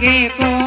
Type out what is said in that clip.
गे को